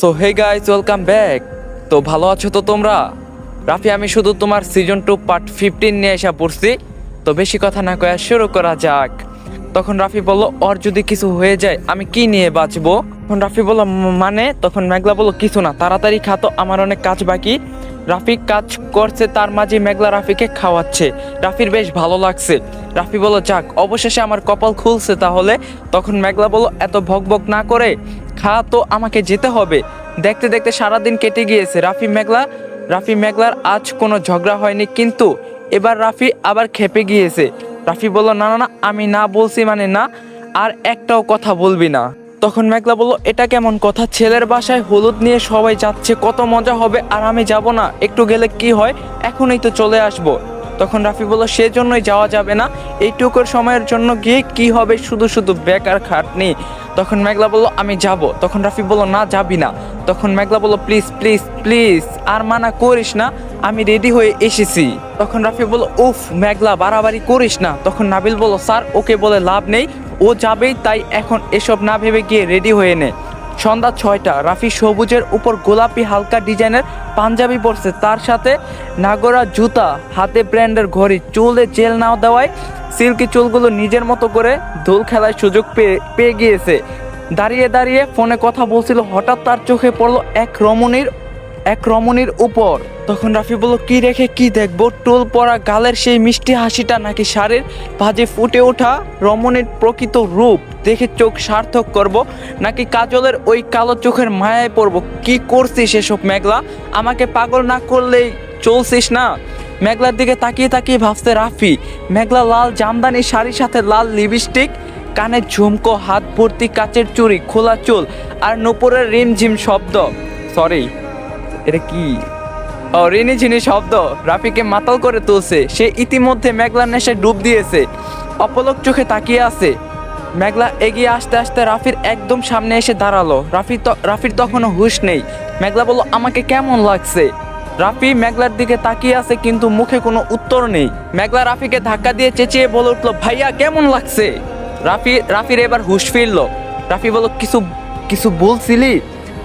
So hey guys welcome back তো ভালো আছো তো তোমরা? রাফি, আমি শুধু তোমার সিজন টু পার্ট ফিফটিন নিয়ে এসে পড়ছি। তো বেশি কথা না কয়া শুরু করা যাক। তখন রাফি বলল ওর যদি কিছু হয়ে যায়, আমি কি নিয়ে বাঁচবো? তখন রাফি বলল মানে? তখন মেঘলা বলল, কিছু না, তাড়াতাড়ি খাতো আমার অনেক কাজ বাকি। রাফি কাজ করছে, তার মাঝে মেঘলা রাফিকে খাওয়াচ্ছে। রাফির বেশ ভালো লাগছে। রাফি বলল, যাক, অবশেষে আমার কপাল খুলছে তাহলে। তখন মেঘলা বলল, এত ভক ভক না করে? খা, তো আমাকে যেতে হবে। দেখতে দেখতে সারাদিন কেটে গিয়েছে। রাফি মেঘলা, রাফি মেঘলার আজ কোনো ঝগড়া হয়নি, কিন্তু এবার রাফি আবার খেপে গিয়েছে। রাফি বলল, না না না, আমি না বলছি মানে না, আর একটাও কথা বলবি না। তখন মেঘলা বলল, এটা কেমন কথা? ছেলের বাসায় হলুদ নিয়ে সবাই যাচ্ছে, কত মজা হবে, আর আমি যাব না। একটু গেলে কি হয়? এখনই তো চলে আসব। তখন রাফি বলল, সেজন্যই যাওয়া যাবে না। এইটুকুর সময়ের জন্য গিয়ে কি হবে শুধু শুধু বেকার খাটনি? তখন মেঘলা বলল, আমি যাব। তখন রাফি বলল, না, যাবি না। তখন মেঘলা বলল, প্লিজ প্লিজ প্লিজ, আর মানা করিস না, আমি রেডি হয়ে এসেছি। তখন রাফি বলল, উফ, মেঘলা, বাড়াবাড়ি করিস না। তখন নাবিল বলল, স্যার, ওকে বলে লাভ নেই, ও যাবেই, তাই এখন এসব না ভেবে গিয়ে রেডি হয়ে নে। সন্ধ্যা ছয়টা, রাফি সবুজের উপর গোলাপি হালকা ডিজাইনের পাঞ্জাবি পরছে। তার সাথে নাগরা জুতা, হাতে ব্র্যান্ডের ঘড়ি, চুলে জেল নাও দেওয়ায় সিল্কি চুলগুলো নিজের মতো করে দোল খেলার সুযোগ পেয়ে পেয়ে গিয়েছে। দাঁড়িয়ে দাঁড়িয়ে ফোনে কথা বলছিল, হঠাৎ তার চোখে পড়ল এক রমণীর এক রমণীর উপর। তখন রাফি বলল, কি রেখে কি দেখব? টোল পরা গালের সেই মিষ্টি হাসিটা নাকি সারের ভাজে ফুটে ওঠা রমণীর প্রকৃত রূপ। দেখে চোখ সার্থক করব, নাকি কাজলের ওই কালো চোখের মায়ায় পড়ব? কি করছিস এসব মেঘলা? আমাকে পাগল না করলেই চলছিস না? মেঘলার দিকে তাকিয়ে তাকিয়ে ভাবছে রাফি, মেঘলা লাল জামদানি শাড়ির সাথে লাল লিপস্টিক, কানে ঝুমকো হাত ভর্তি কাচের চুরি খোলা চুল আর নুপুরের রিমঝিম শব্দ। সরি এটা কি? ও রিনি ঝিনি শব্দ রাফিকে মাতাল করে তুলছে, সে ইতিমধ্যে মেঘলার নেশায় ডুব দিয়েছে। অপলক চোখে তাকিয়ে আছে। মেঘলা এগিয়ে আসতে আসতে রাফির একদম সামনে এসে দাঁড়াল। রাফি রাফির তখনও হুঁশ নেই। মেঘলা বলল, আমাকে কেমন লাগছে? রাফি মেঘলার দিকে তাকিয়ে আছে, কিন্তু মুখে কোনো উত্তর নেই। মেঘলা রাফিকে ধাক্কা দিয়ে চেঁচিয়ে বলে উঠল, ভাইয়া, কেমন লাগছে? রাফি রাফির এবার হুঁশ ফিরলো। রাফি বলল, কিছু কিছু বলছিলি?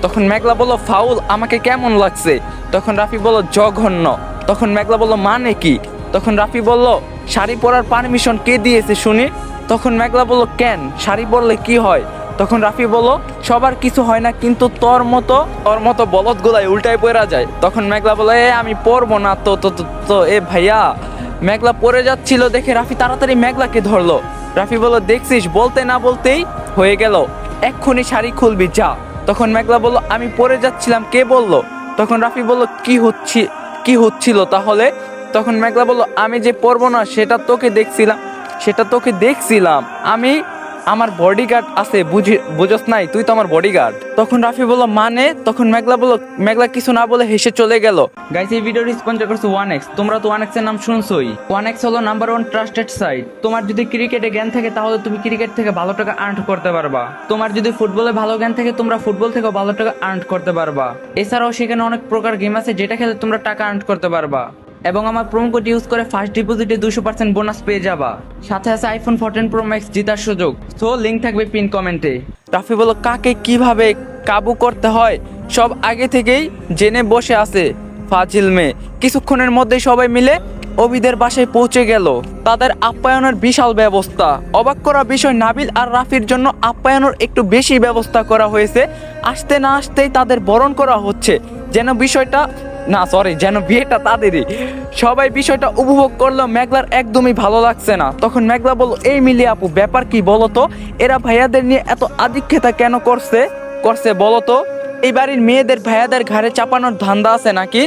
তখন মেঘলা বলল, ফাউল, আমাকে কেমন লাগছে? তখন রাফি বলল, জঘন্য। তখন মেঘলা বলল মানে কি? তখন রাফি বলল, শাড়ি পরার পারমিশন কে দিয়েছে শুনি? তখন মেঘলা বলল, কেন? শাড়ি পরলে কি হয়? তখন রাফি বলল, সবার কিছু হয় না, কিন্তু তোর মতো তোর মতো বলদ গোলায় উল্টায় পড়া যায়। তখন মেঘলা বলে এ, আমি পরবো না তো তো, তো- এ ভাইয়া। মেঘলা পড়ে যাচ্ছিল, দেখে রাফি তাড়াতাড়ি মেঘলাকে ধরলো। রাফি বলল, দেখছিস, বলতে না বলতেই হয়ে গেল। এক্ষুনি শাড়ি খুলবি, যা। তখন মেঘলা বলল, আমি পড়ে যাচ্ছিলাম। কে বলল? তখন রাফি বলল, কি হচ্ছে, কি হচ্ছিল তাহলে? তখন মেঘলা বলল, আমি যে পড়ব না, সেটা তোকে দেখছিলাম, সেটা তোকে দেখছিলাম। আমি আমার বডিগার্ড আছে, বুঝি, বুঝস নাই, তুই তো আমার বডিগার্ড তখন রাফি বলল মানে? তখন মেঘলা বলল, মেঘলা কিছু না বলে হেসে চলে গেল। গাইস এই ভিডিওটি স্পন্সর করছে ওয়ান এক্স তোমরা তো ওয়ান এক্সের নাম শুনছোই। ওয়ান এক্স হলো নাম্বার ওয়ান ট্রাস্টেড সাইট তোমার যদি ক্রিকেটে জ্ঞান থাকে, তাহলে তুমি ক্রিকেট থেকে ভালো টাকা আর্ন করতে পারবা। তোমার যদি ফুটবলে ভালো জ্ঞান থাকে, তোমরা ফুটবল থেকেও ভালো টাকা আর্ন করতে পারবা। এছাড়াও সেখানে অনেক প্রকার গেম আছে, যেটা খেলে তোমরা টাকা আর্ন করতে পারবা। এবং আমার প্রোমো কোড ইউজ করে ফার্স্ট ডিপোজিটে দুশো পার্সেন্ট বোনাস পেয়ে যাবা। সাথে আছে আইফোন ফোরটিন প্রো ম্যাক্স জেতার সুযোগ। সো লিঙ্ক থাকবে পিন কমেন্টে রাফি বলল কাকে কীভাবে কাবু করতে হয়, সব আগে থেকেই জেনে বসে আছে ফাজিল মেয়ে। কিছুক্ষণের মধ্যেই সবাই মিলে অবিদের বাসায় পৌঁছে গেল। তাদের আপ্যায়নের বিশাল ব্যবস্থা। অবাক করা বিষয়, নাবিল আর রাফির জন্য আপ্যায়নের একটু বেশি ব্যবস্থা করা হয়েছে। আসতে না আসতেই তাদের বরণ করা হচ্ছে। যেন বিষয়টা না সরি যেন বিয়েটা তাদেরই। সবাই বিষয়টা উপভোগ করল, মেঘলার একদমই ভালো লাগছে না। তখন মেঘলা বলল, এই মিলি আপু, ব্যাপার কি বলতো এরা ভাইয়াদের নিয়ে এত আদিক্ষেতা কেন করছে? করছে বলো তো? এই বাড়ির মেয়েদের ভাইয়াদের ঘাড়ে চাপানোর ধান্দা আছে নাকি?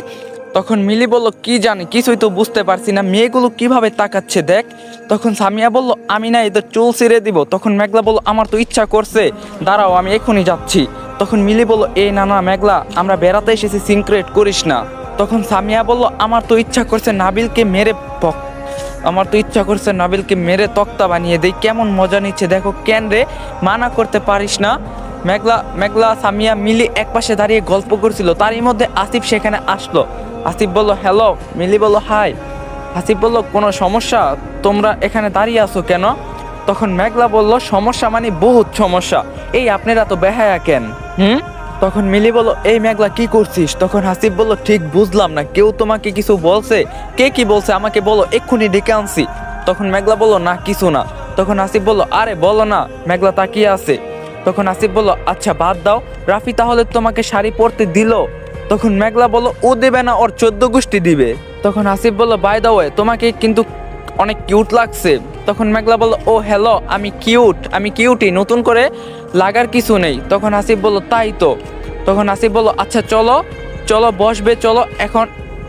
তখন মিলি বলল, কি জানি, কিছুই তো বুঝতে পারছি না। মেয়েগুলো কীভাবে তাকাচ্ছে দেখ? তখন সামিয়া বলল, আমি না এদের চুল ছিঁড়ে দিব। তখন মেঘলা বলল, আমার তো ইচ্ছা করছে। দাঁড়াও, আমি এখনই যাচ্ছি। তখন মিলি বলল এই না না মেঘলা, আমরা বেড়াতে এসেছি, সিনক্রেট করিস না। তখন সামিয়া বলল, আমার তো ইচ্ছা করছে নাবিলকে মেরে পক, আমার তো ইচ্ছা করছে নাবিলকে মেরে তক্তা বানিয়ে দেই। কেমন মজা নিচ্ছে, দেখো, কেন রে, মানা করতে পারিস না? মেঘলা মেঘলা, সামিয়া, মিলি একপাশে দাঁড়িয়ে গল্প করছিল। তারই মধ্যে আসিফ সেখানে আসলো। আসিফ বলল, হ্যালো। মিলি বলল, হাই। আসিফ বলল, কোনো সমস্যা? তোমরা এখানে দাঁড়িয়ে আছো কেন? তখন মেঘলা বলল, সমস্যা মানে বহুত সমস্যা। এই আপনারা তো বেহায়া কেন? হুম? তখন মিলি বলল, এই মেঘলা, কি করছিস? তখন হাসিব বলল, ঠিক বুঝলাম না, কেউ তোমাকে কিছু বলছে? কে কি বলছে? আমাকে বলো, এক্ষুনি ডেকে আনছি। তখন মেঘলা বলল, না, কিছু না। তখন আসিফ বলল, আরে, বলো না। মেঘলা তাকিয়ে আছে। তখন আসিফ বলল আচ্ছা বাদ দাও। রাফি তাহলে তোমাকে শাড়ি পরতে দিল। তখন মেঘলা বলল, ও দেবে না, ওর চোদ্দ গোষ্ঠী দিবে। তখন আসিফ বলল, বাই দা ওয়ে, তোমাকে কিন্তু অনেক কিউট লাগছে। তখন মেঘলা বলল, ও, হ্যালো, আমি কিউট, আমি কিউটই, নতুন করে লাগার কিছু নেই। তখন আসিফ বলল, তাই তো। তখন আসিফ বলল আচ্ছা চলো চলো, বসবে, চলো, এখন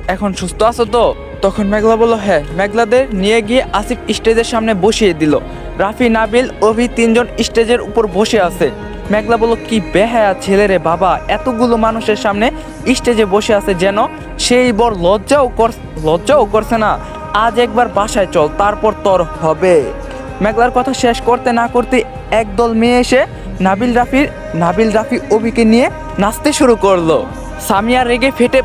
এখন সুস্থ আছো তো? তখন মেঘলা বলল হ্যাঁ। মেঘলাদের নিয়ে গিয়ে আসিফ স্টেজের সামনে বসিয়ে দিল। রাফি, নাবিল, অভি তিনজন স্টেজের উপর বসে আছে। মেঘলা বলল, কি বেহায়া ছেলে রে বাবা, এতগুলো মানুষের সামনে স্টেজে বসে আছে যেন সেই বর লজ্জাও কর, লজ্জাও করছে না। আজ একবার বাসায় চল, তারপর তোর হবে। মেঘলার কথা শেষ করতে না করতে একদল মেয়ে এসে নাবিল রাফির, নাবিল রাফি অভিকে নিয়ে নাচতে শুরু করল। সামিয়া রেগে ফেটে,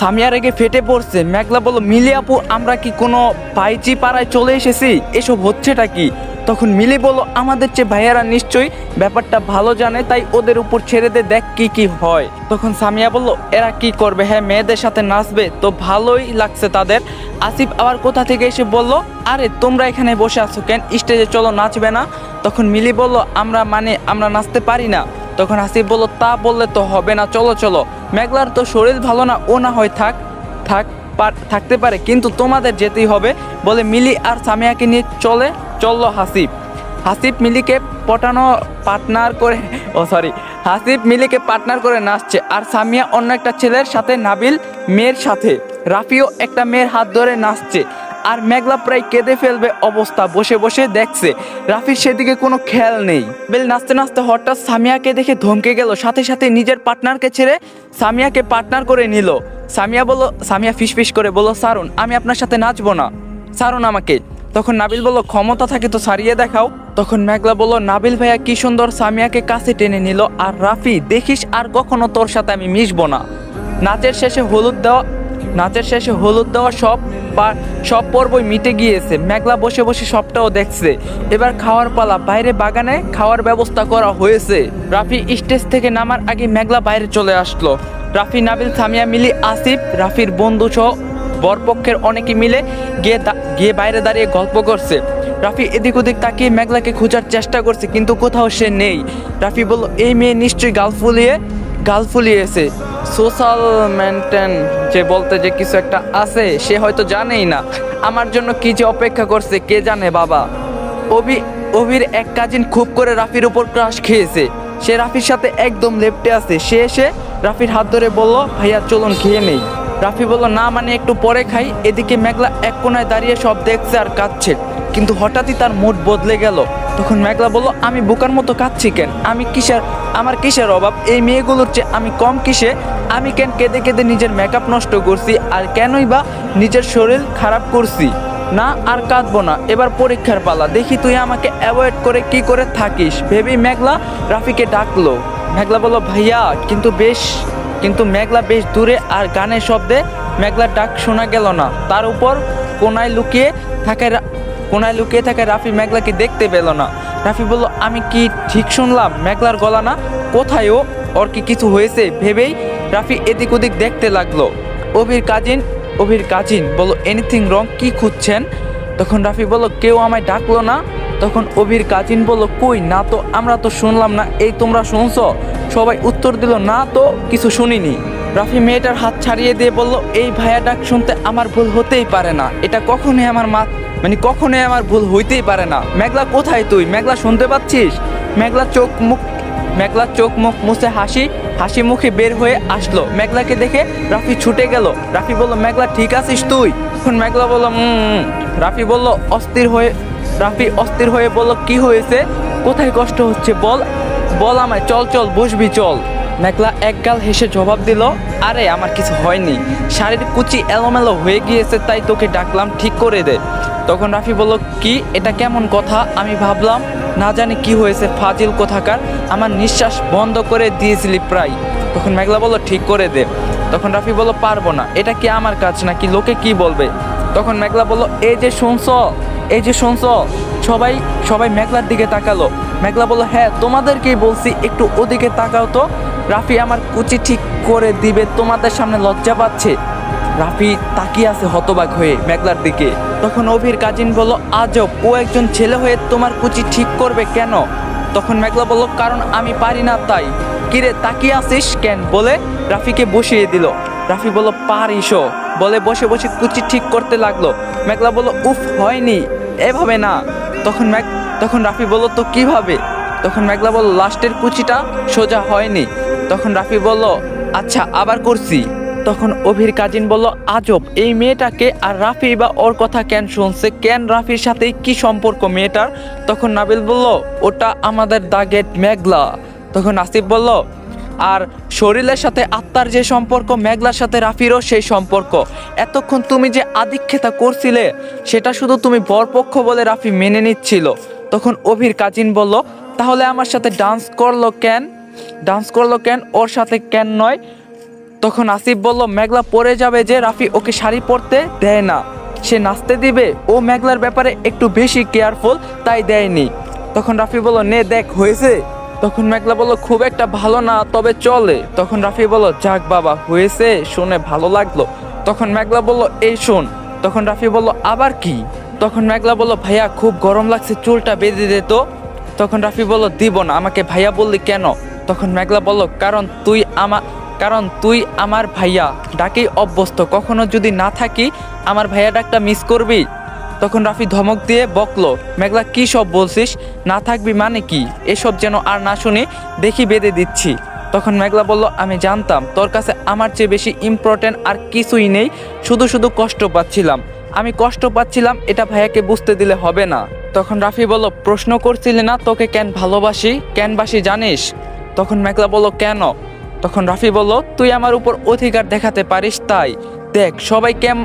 সামিয়া রেগে ফেটে পড়ছে। মেঘলা বলল, মিলি আপু, আমরা কি কোনো পাইচি পাড়ায় চলে এসেছি? এসব হচ্ছেটা কি? তখন মিলি বলল, আমাদের চেয়ে ভাইয়ারা নিশ্চয়ই ব্যাপারটা ভালো জানে, তাই ওদের উপর ছেড়ে দে, দেখ কি কি হয়। তখন সামিয়া বলল, এরা কি করবে? হ্যাঁ মেয়েদের সাথে নাচবে, তো ভালোই লাগছে তাদের। আসিফ আবার কোথা থেকে এসে বলল, আরে, তোমরা এখানে বসে আছো কেন? স্টেজে চলো, নাচবে না? তখন মিলি বলল, আমরা মানে আমরা নাচতে পারি না। তখন আসিফ বলল, তা বললে তো হবে না, চলো চলো। মেঘলার তো শরীর ভালো না, ও না হয় থাক থাক। থাকতে পারে, কিন্তু তোমাদের যেতেই হবে বলে মিলি আর সামিয়াকে নিয়ে চলে, চলল হাসিফ। হাসিফ মিলিকে পটানো পার্টনার করে, ও সরি হাসিফ মিলিকে পার্টনার করে নাচছে আর সামিয়া অন্য একটা ছেলের সাথে নাবিল মেয়ের সাথে। রাফিও একটা মেয়ের হাত ধরে নাচছে। আর মেঘলা প্রায় কেঁদে ফেলবে অবস্থা। বসে বসে দেখছে, রাফির সেদিকে কোনো খেয়াল নেই। বেল নাচতে নাচতে হঠাৎ সামিয়াকে দেখে ধমকে গেল। সাথে সাথে নিজের পার্টনারকে ছেড়ে সামিয়াকে পার্টনার করে নিল। সামিয়া বলল, সামিয়া ফিসফিস করে বলল, সারুন, আমি আপনার সাথে নাচবো না। সারুন আমাকে। তখন নাবিল বলল, ক্ষমতা থাকে তো সারিয়ে দেখাও। তখন মেঘলা বলল, নাবিল ভাইয়া কি সুন্দর সামিয়াকে কাছে টেনে নিল, আর রাফি, দেখিস আর কখনো তোর সাথে আমি মিশবো না। নাচের শেষে হলুদ দেওয়া নাচের শেষে হলুদ দেওয়া সব সব পর্বই মিটে গিয়েছে। মেঘলা বসে বসে সবটাও দেখছে। এবার খাওয়ার পালা, বাইরে বাগানে খাওয়ার ব্যবস্থা করা হয়েছে। রাফি স্টেজ থেকে নামার আগে মেঘলা বাইরে চলে আসলো। রাফি, নাবিল, সামিয়া মিলি, আসিফ, রাফির বন্ধু সহ বরপক্ষের অনেকে মিলে গিয়ে গিয়ে বাইরে দাঁড়িয়ে গল্প করছে। রাফি এদিক ওদিক তাকিয়ে মেঘলাকে খোঁজার চেষ্টা করছে, কিন্তু কোথাও সে নেই। রাফি বলল, এই মেয়ে নিশ্চয়ই গাল ফুলিয়ে গাল ফুলিয়েছে। সোশ্যাল মেনটেন যে বলতে যে কিছু একটা আছে, সে হয়তো জানেই না। আমার জন্য কি যে অপেক্ষা করছে, কে জানে বাবা? অভি, অভির এক কাজিন খুব করে রাফির উপর ক্রাশ খেয়েছে। সে রাফির সাথে একদম লেপটে আছে। সে এসে রাফির হাত ধরে বলল, ভাইয়া, চলুন, খেয়ে নেই। রাফি বলল, না মানে একটু পরে খাই। এদিকে মেঘলা এক কোনায় দাঁড়িয়ে সব দেখছে আর কাঁদছে। কিন্তু হঠাৎই তার মুড বদলে গেল। তখন মেঘলা বলল, আমি বোকার মতো কাঁদছি কেন? আমি কিসের, আমার কিসের অভাব? এই মেয়েগুলোর চেয়ে আমি কম কিসে? আমি কেন কেঁদে কেঁদে নিজের মেকআপ নষ্ট করছি? আর কেনই বা নিজের শরীর খারাপ করছি? না, আর কাঁদবো না। এবার পরীক্ষার পালা। দেখি তুই আমাকে অ্যাভয়েড করে কি করে থাকিস? ভেবি মেঘলা রাফিকে ডাকলো। মেঘলা বলল, ভাইয়া, কিন্তু বেশ কিন্তু মেঘলা বেশ দূরে আর গানের শব্দে মেঘলার ডাক শোনা গেল না। তার উপর কোনায় লুকিয়ে থাকায় রা- কোনায় লুকিয়ে থাকায় রাফি মেঘলাকে দেখতে পেল না। রাফি বলল, আমি কি ঠিক শুনলাম? মেঘলার গলা না? কোথায় ও? ওর কি কিছু হয়েছে? ভেবেই রাফি এদিক ওদিক দেখতে লাগল। অভির কাজিন অভির কাজিন। বলো এনিথিং রং কি খুঁজছেন? তখন রাফি বলল, কেউ আমায় ডাকলো না? তখন অভির কাজিন বলল, কই? না তো, আমরা তো শুনলাম না। এই তোমরা শুনছো? সবাই উত্তর দিল, না তো, কিছু শুনিনি। রাফি মেয়েটার হাত ছাড়িয়ে দিয়ে বলল, এই ভাইয়া ডাক শুনতে আমার ভুল হতেই পারে না। এটা কখনোই আমার মা মানে কখনোই আমার ভুল হইতেই পারে না। মেঘলা কোথায় তুই? মেঘলা শুনতে পাচ্ছিস? মেঘলা চোখ মুখ মেঘলা চোখ মুখ মুছে হাসি হাসি মুখে বের হয়ে আসলো। মেঘলাকে দেখে রাফি ছুটে গেল। রাফি বলল, মেঘলা, ঠিক আছিস তুই? তখন মেঘলা বলল রাফি বলল, অস্থির হয়ে রাফি অস্থির হয়ে বলল, কি হয়েছে? কোথায় কষ্ট হচ্ছে বল? বল আমায়, চল চল বসবি চল। মেঘলা একগাল হেসে জবাব দিল, আরে, আমার কিছু হয়নি। শাড়ির কুচি এলোমেলো হয়ে গিয়েছে, তাই তোকে ডাকলাম, ঠিক করে দে। তখন রাফি বলল, কি? এটা কেমন কথা? আমি ভাবলাম, না জানি কি হয়েছে, ফাজিল কোথাকার? আমার নিঃশ্বাস বন্ধ করে দিয়েছিলি প্রায়। তখন মেঘলা বলল, ঠিক করে দে। তখন রাফি বলল, পারব না। এটা কি আমার কাজ নাকি? লোকে কি বলবে? তখন মেঘলা বলল, এই যে শুনছ, এই যে শুনছ, সবাই সবাই মেঘলার দিকে তাকালো। মেঘলা বলল হ্যাঁ তোমাদেরকেই বলছি, একটু ওদিকে তাকাও তো। রাফি আমার কুচি ঠিক করে দিবে, তোমাদের সামনে লজ্জা পাচ্ছে। রাফি তাকিয়ে আছে হতবাক হয়ে মেঘলার দিকে। তখন অভির কাজিন বলল, আজব, ও একজন ছেলে হয়ে তোমার কুচি ঠিক করবে কেন? তখন মেঘলা বলল, কারণ আমি পারি না তাই। কিরে, তাকিয়ে আছিস কেন? বলে রাফিকে বসিয়ে দিল। রাফি বলল পারিস বলে বসে বসে কুচি ঠিক করতে লাগল। মেঘলা বলল, উফ, হয়নি, এভাবে না। তখন মেঘ তখন রাফি বলল, তো কীভাবে? তখন মেঘলা বলল, লাস্টের কুচিটা সোজা হয়নি। তখন রাফি বলল আচ্ছা আবার করছি। তখন অভির কাজিন বলল, আজব, এই মেয়েটাকে আর রাফি বা ওর কথা কেন শুনছে? কেন রাফির সাথে কি সম্পর্ক মেয়েটার? তখন নাবিল বলল, ওটা আমাদের দাগেট মেঘলা। তখন আসিফ বলল, আর শরীরের সাথে আত্মার যে সম্পর্ক, মেঘলার সাথে রাফিরও সেই সম্পর্ক। এতক্ষণ তুমি যে আদিক্ষেতা করছিলে, সেটা শুধু তুমি বরপক্ষ বলে রাফি মেনে নিচ্ছিল। তখন অভির কাজিন বলল, তাহলে আমার সাথে ডান্স করল কেন? ডান্স করল কেন? ওর সাথে কেন নয়? তখন আসিফ বলল, মেঘলা পরে যাবে যে, রাফি ওকে শাড়ি পরতে দেয় না। সে নাচতে দিবে। ও মেঘলার ব্যাপারে একটু বেশি কেয়ারফুল তাই দেয়নি। তখন রাফি বলল, নে, দেখ, হয়েছে? তখন মেঘলা বলল, খুব একটা ভালো না, তবে চলে। তখন রাফি বলল, যাক বাবা, হয়েছে, শুনে ভালো লাগল। তখন মেঘলা বলল, এই শোন। তখন রাফি বলল, আবার কি? তখন মেঘলা বলল, ভাইয়া, খুব গরম লাগছে, চুলটা বেঁধে দে তো। তখন রাফি বলল, দিব না, আমাকে ভাইয়া বললি কেন? তখন মেঘলা বলল, কারণ তুই আমা, কারণ তুই আমার ভাইয়া, ডাকেই অভ্যস্ত, কখনো যদি না থাকি, আমার ভাইয়া ডাকটা মিস করবি? তখন রাফি ধমক দিয়ে বকলো, মেঘলা, কি সব বলছিস? না থাকবি মানে কি? এসব যেন আর না শুনি, দেখি বেঁধে দিচ্ছি। তখন মেঘলা বলল, আমি জানতাম, তোর কাছে আমার চেয়ে বেশি ইম্পর্টেন্ট আর কিছুই নেই, শুধু শুধু কষ্ট পাচ্ছিলাম। আমি কষ্ট পাচ্ছিলাম, এটা ভাইয়াকে বুঝতে দিলে হবে না। তখন রাফি বলল, প্রশ্ন করছিলে না তোকে কেন ভালোবাসি? কেন বাসি জানিস? তখন মেঘলা বলল, কেন? তখন রাফি বলল, তুই আমার উপর অধিকার দেখাতে পারিস তাই। দেখ, সবাই কেম,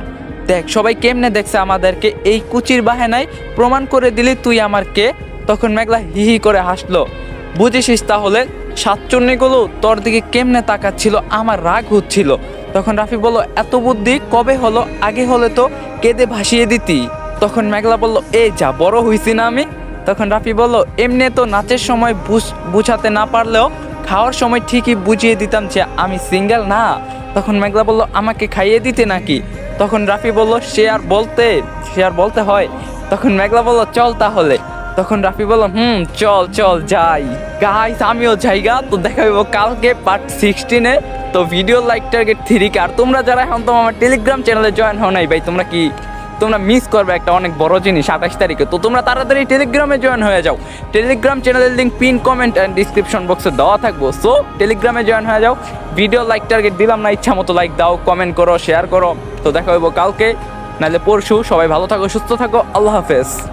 দেখ, সবাই কেমনে দেখছে আমাদেরকে? এই কুচির বাহানায় প্রমাণ করে দিলি তুই আমার কে? তখন মেঘলা হি হি করে হাসলো বুঝেছিস তাহলে, সাতচন্নিগুলো তোর দিকে কেমনে তাকাচ্ছিল, আমার রাগ হচ্ছিল। তখন রাফি বলল, এত বুদ্ধি, কবে হলো? আগে হলে তো কেঁদে ভাসিয়ে দিতি। তখন মেঘলা বলল, এ যা, বড় হইছি না আমি? তখন রাফি বলল, এমনি তো নাচের সময় বুঝ- বুঝাতে না পারলেও খাওয়ার সময় ঠিকই বুঝিয়ে দিতাম যে আমি সিঙ্গেল না। তখন মেঘলা বলল, আমাকে খাইয়ে দিতে নাকি? তখন রাফি বলল, সে আর বলতে, সে আর বলতে হয়। তখন মেঘলা বলল, চল তাহলে। তখন রাফি বলল, হুম, চল চল, যাই। গাইস আমিও জায়গা, তো দেখা হইব কালকে পার্ট সিক্সটিনে তো ভিডিও লাইক টার্গেট থ্রি আর তোমরা যারা এখন তো আমার টেলিগ্রাম চ্যানেলে জয়েন হও নাই ভাই, তোমরা কি, তোমরা মিস করবে একটা অনেক বড় জিনিস আঠাশ তারিখে। তো তোমরা তাড়াতাড়ি টেলিগ্রামে জয়েন হয়ে যাও। টেলিগ্রাম চ্যানেলের link pin comment and description বক্সে দেওয়া থাকব। সো টেলিগ্রামে জয়েন হয়ে যাও। ভিডিও লাইক টার্গেট দিলাম না, ইচ্ছা মতো লাইক দাও কমেন্ট করো শেয়ার করো। তো দেখা হইব কালকে। নাহলে পরশু সবাই ভালো থাকো, সুস্থ থাকো। আল্লাহ হাফেজ।